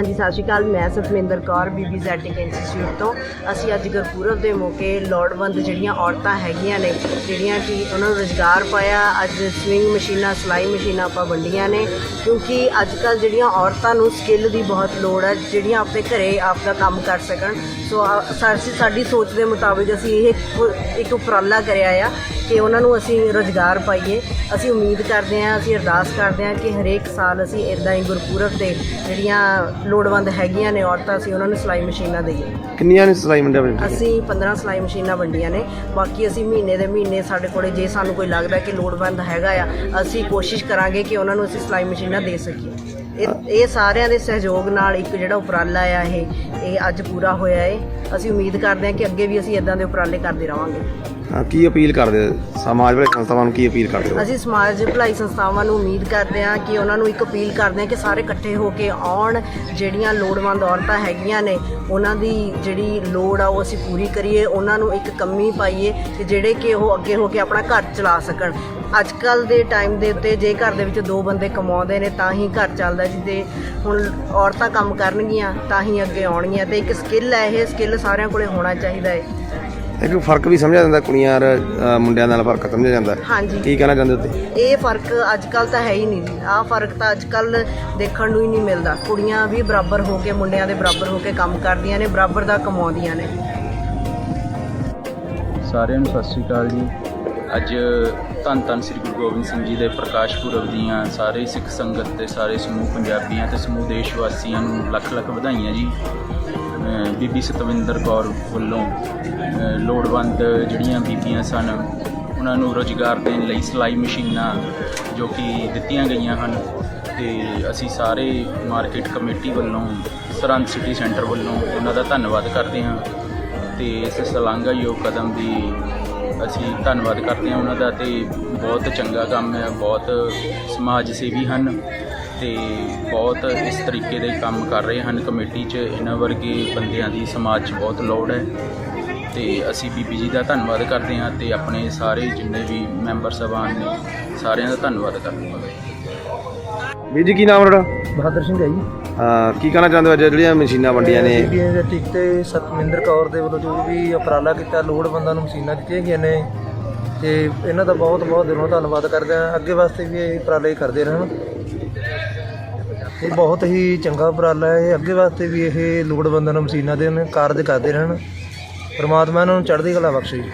ਹਾਂਜੀ, ਸਤਿ ਸ਼੍ਰੀ ਅਕਾਲ। ਮੈਂ ਸਤਮਿੰਦਰ ਕੌਰ ਬੀਬੀ ਜ਼ੈਟਿਕ ਇੰਸਟੀਚਿਊਟ ਤੋਂ। ਅਸੀਂ ਅੱਜ ਗੁਰਪੁਰਬ ਦੇ ਮੌਕੇ ਲੋੜਵੰਦ ਜਿਹੜੀਆਂ ਔਰਤਾਂ ਹੈਗੀਆਂ ਨੇ, ਜਿਹੜੀਆਂ ਕਿ ਉਹਨਾਂ ਨੂੰ ਰੁਜ਼ਗਾਰ ਪਾਇਆ, ਅੱਜ ਸਵਿੰਗ ਮਸ਼ੀਨਾਂ, ਸਿਲਾਈ ਮਸ਼ੀਨਾਂ ਆਪਾਂ ਵੰਡੀਆਂ ਨੇ, ਕਿਉਂਕਿ ਅੱਜ ਕੱਲ ਜਿਹੜੀਆਂ ਔਰਤਾਂ ਨੂੰ ਸਕਿੱਲ ਦੀ ਬਹੁਤ ਲੋੜ ਹੈ, ਜਿਹੜੀਆਂ ਆਪਣੇ ਘਰੇ ਆਪਦਾ ਕੰਮ ਕਰ ਸਕਣ। ਸੋ ਸਾਡੀ ਸਾਡੀ ਸੋਚ ਦੇ ਮੁਤਾਬਿਕ ਅਸੀਂ ਇਹ ਇੱਕ- ਉਪਰਾਲਾ ਕਰਿਆ ਆ ਕਿ ਉਹਨਾਂ ਨੂੰ ਅਸੀਂ ਰੁਜ਼ਗਾਰ ਪਾਈਏ। ਅਸੀਂ ਉਮੀਦ ਕਰਦੇ ਹਾਂ ਅਸੀਂ ਅਰਦਾਸ ਕਰਦੇ ਹਾਂ ਕਿ ਹਰੇਕ ਸਾਲ ਅਸੀਂ ਇਦਾਂ ਹੀ ਗੁਰਪੁਰਬ ਤੇ ਜਿਹੜੀਆਂ ਲੋੜਵੰਦ ਹੈਗੀਆਂ ਨੇ ਔਰਤਾਂ ਅਸੀਂ ਉਹਨਾਂ ਨੂੰ ਸਿਲਾਈ ਮਸ਼ੀਨਾਂ ਦੇਈਏ। ਕਿੰਨੀਆਂ ਨੇ ਸਿਲਾਈ ਮੰਡਿਆ ਵਿੱਚ ਅਸੀਂ 15 ਸਿਲਾਈ ਮਸ਼ੀਨਾਂ ਵੰਡੀਆਂ ਨੇ। ਬਾਕੀ ਅਸੀਂ ਮਹੀਨੇ ਦੇ ਮਹੀਨੇ ਸਾਡੇ ਕੋਲੇ ਜੇ ਸਾਨੂੰ ਕੋਈ ਲੱਗਦਾ ਕਿ ਲੋੜਵੰਦ ਹੈਗਾ ਆ ਅਸੀਂ ਕੋਸ਼ਿਸ਼ ਕਰਾਂਗੇ ਕਿ ਉਹਨਾਂ ਨੂੰ ਅਸੀਂ ਸਿਲਾਈ ਮਸ਼ੀਨਾਂ ਦੇ ਸਕੀਏ। ਇਹ ਇਹ ਸਾਰਿਆਂ ਦੇ ਸਹਿਯੋਗ ਨਾਲ ਇੱਕ ਜਿਹੜਾ ਉਪਰਾਲਾ ਆ ਇਹ ਇਹ ਅੱਜ ਪੂਰਾ ਹੋਇਆ ਏ। ਅਸੀਂ ਉਮੀਦ ਕਰਦੇ ਹਾਂ ਕਿ ਅੱਗੇ ਵੀ ਅਸੀਂ ਇਦਾਂ ਦੇ ਉਪਰਾਲੇ ਕਰਦੇ ਰਵਾਂਗੇ। ਹਾਂ, ਕੀ ਅਪੀਲ ਕਰਦੇ? ਹੋ? ਸਮਾਜ ਵਾਲੇ ਸੰਸਥਾਵਾਂ ਨੂੰ ਕੀ ਅਪੀਲ ਕਰਦੇ ਹੋ? ਅਸੀਂ ਸਮਾਜ ਭਲਾਈ ਸੰਸਥਾਵਾਂ ਨੂੰ ਉਮੀਦ ਕਰਦੇ ਹਾਂ ਕਿ ਉਹਨਾਂ ਨੂੰ ਇੱਕ ਅਪੀਲ ਕਰਦੇ ਹਾਂ ਕਿ ਸਾਰੇ ਇਕੱਠੇ ਹੋ ਕੇ ਆਉਣ ਜਿਹੜੀਆਂ ਲੋੜਵੰਦ ਔਰਤਾਂ ਹੈਗੀਆਂ ਨੇ ਉਹਨਾਂ ਦੀ ਜਿਹੜੀ ਲੋੜ ਆ ਉਹ ਅਸੀਂ ਪੂਰੀ ਕਰੀਏ ਉਹਨਾਂ ਨੂੰ ਇੱਕ ਕੰਮੀ ਪਾਈਏ ਕਿ ਜਿਹੜੇ ਕਿ ਉਹ ਅੱਗੇ ਹੋ ਕੇ ਆਪਣਾ ਘਰ ਚਲਾ ਸਕਣ। ਅੱਜ ਕੱਲ ਦੇ ਟਾਈਮ ਦੇ ਉੱਤੇ ਜੇ ਘਰ ਦੇ ਵਿੱਚ ਦੋ ਬੰਦੇ ਕਮਾਉਂਦੇ ਨੇ ਤਾਂ ਹੀ ਘਰ ਚੱਲਦਾ ਜੀ ਤੇ ਹੁਣ ਔਰਤਾਂ ਕੰਮ ਕਰਨਗੀਆਂ ਤਾਂ ਹੀ ਅੱਗੇ ਆਉਣਗੀਆਂ ਤੇ ਇੱਕ ਸਕਿੱਲ ਹੈ ਇਹ ਸਕਿੱਲ ਸਾਰਿਆਂ ਕੋਲੇ ਹੋਣਾ ਚਾਹੀਦਾ ਹੈ। ਇੱਕ ਫ਼ਰਕ ਵੀ ਸਮਝਿਆ ਜਾਂਦਾ ਕੁੜੀਆਂ ਔਰ ਅ, ਮੁੰਡਿਆਂ ਨਾਲ ਫ਼ਰਕ ਸਮਝਿਆ ਜਾਂਦਾ। ਹਾਂਜੀ। ਕੀ ਕਹਿਣਾ ਚਾਹੁੰਦੇ ਹੋ ਤੁਸੀਂ? ਇਹ ਫ਼ਰਕ ਅੱਜ ਕੱਲ ਤਾਂ ਹੈ ਹੀ ਨਹੀਂ ਜੀ। ਆਹ ਫ਼ਰਕ ਤਾਂ ਅੱਜ ਕੱਲ ਦੇਖਣ ਨੂੰ ਹੀ ਨਹੀਂ ਮਿਲਦਾ। ਕੁੜੀਆਂ ਵੀ ਬਰਾਬਰ ਹੋ ਕੇ ਮੁੰਡਿਆਂ ਦੇ ਬਰਾਬਰ ਹੋ ਕੇ ਕੰਮ ਕਰਦੀਆਂ ਨੇ ਬਰਾਬਰ ਦਾ ਕਮਾਉਂਦੀਆਂ ਨੇ। ਸਾਰਿਆਂ ਨੂੰ ਸਤਿ ਸ੍ਰੀ ਅਕਾਲ ਜੀ। ਅੱਜ ਧੰਨ ਧੰਨ ਸ੍ਰੀ ਗੁਰੂ ਗੋਬਿੰਦ ਸਿੰਘ ਜੀ ਦੇ ਪ੍ਰਕਾਸ਼ ਪੁਰਬ ਦੀਆਂ ਸਾਰੇ ਸਿੱਖ ਸੰਗਤ ਤੇ ਸਾਰੇ ਸਮੂਹ ਪੰਜਾਬੀਆਂ ਤੇ ਸਮੂਹ ਦੇਸ਼ ਵਾਸੀਆਂ ਨੂੰ ਲੱਖ ਲੱਖ ਵਧਾਈਆਂ ਜੀ। ਬੀਬੀ ਸਤਵਿੰਦਰ ਕੌਰ ਵੱਲੋਂ ਲੋੜਵੰਦ ਜਿਹੜੀਆਂ ਬੀਬੀਆਂ ਸਨ, ਉਹਨਾਂ ਨੂੰ ਰੋਜ਼ਗਾਰ ਦੇਣ ਲਈ ਸਿਲਾਈ ਮਸ਼ੀਨਾਂ ਜੋ ਕਿ ਦਿੱਤੀਆਂ ਗਈਆਂ ਹਨ ਤੇ ਅਸੀਂ ਸਾਰੇ ਮਾਰਕੀਟ ਕਮੇਟੀ ਵੱਲੋਂ, ਸਰਹੰਦ ਸਿਟੀ ਸੈਂਟਰ ਵੱਲੋਂ ਉਹਨਾਂ ਦਾ ਧੰਨਵਾਦ ਕਰਦੇ ਹਾਂ ਤੇ ਇਸ ਸ਼ਲਾਘਾਯੋਗ ਕਦਮ ਦੀ ਅਸੀਂ ਧੰਨਵਾਦ ਕਰਦੇ ਹਾਂ ਉਹਨਾਂ ਦਾ ਤੇ ਬਹੁਤ ਚੰਗਾ ਕੰਮ ਹੈ, ਬਹੁਤ ਸਮਾਜ ਸੇਵੀ ਹਨ ਤੇ ਬਹੁਤ ਇਸ ਤਰੀਕੇ ਦੇ ਕੰਮ ਕਰ ਰਹੇ ਹਨ। ਕਮੇਟੀ 'ਚ ਇਹਨਾਂ ਵਰਗੇ ਬੰਦਿਆਂ ਦੀ ਸਮਾਜ 'ਚ ਬਹੁਤ ਲੋੜ ਹੈ। ਤੇ ਅਸੀਂ ਬੀਬੀ ਜੀ ਦਾ ਧੰਨਵਾਦ ਕਰਦੇ ਹਾਂ ਤੇ ਆਪਣੇ ਸਾਰੇ ਜਿੰਨੇ ਵੀ ਮੈਂਬਰ ਸਭਾਨ ਨੇ ਸਾਰਿਆਂ ਦਾ ਧੰਨਵਾਦ ਕਰਦੇ ਹਾਂ। ਵੀਰ ਜੀ ਕੀ ਨਾਮ ਤੁਹਾਡਾ? ਬਹਾਦਰ ਸਿੰਘ ਹੈ ਜੀ। ਅ, ਕੀ ਕਹਿਣਾ ਚਾਹੁੰਦੇ ਹੋ ਅੱਜ? ਜਿਹੜੀਆਂ ਮਸ਼ੀਨਾਂ ਵੰਡੀਆਂ ਨੇ। ਬੀਬੀਆਂ ਦੇ ਟਿਕ ਤੇ ਸਤਮਿੰਦਰ ਕੌਰ ਦੇ ਵੱਲੋਂ ਜੋ ਵੀ ਉਪਰਾਲਾ ਕੀਤਾ ਲੋੜਵੰਦਾਂ ਨੂੰ ਮਸ਼ੀਨਾਂ ਦਿੱਤੀਆਂ ਗਈਆਂ ਨੇ। ਤੇ ਇਹਨਾਂ ਦਾ ਬਹੁਤ ਬਹੁਤ ਦਿਲੋਂ ਧੰਨਵਾਦ ਕਰਦੇ ਹਾਂ। ਅੱਗੇ ਵਾਸਤੇ ਵੀ ਇਹ ਉਪਰਾਲੇ ਕਰਦੇ ਰਹਿਣ। ਇਹ ਬਹੁਤ ਹੀ ਚੰਗਾ ਉਪਰਾਲਾ ਹੈ। ਇਹ ਅੱਗੇ ਵਾਸਤੇ ਵੀ ਇਹ ਲੋੜਵੰਦਾਂ ਨੂੰ ਮਸ਼ੀਨਾਂ ਦੇਣ ਕਾਰਜ ਕਰਦੇ ਰਹਿਣ। ਪਰਮਾਤਮਾ ਇਹਨਾਂ ਨੂੰ ਚੜ੍ਹਦੀ ਕਲਾ ਬਖਸ਼ੇ। ਜੀ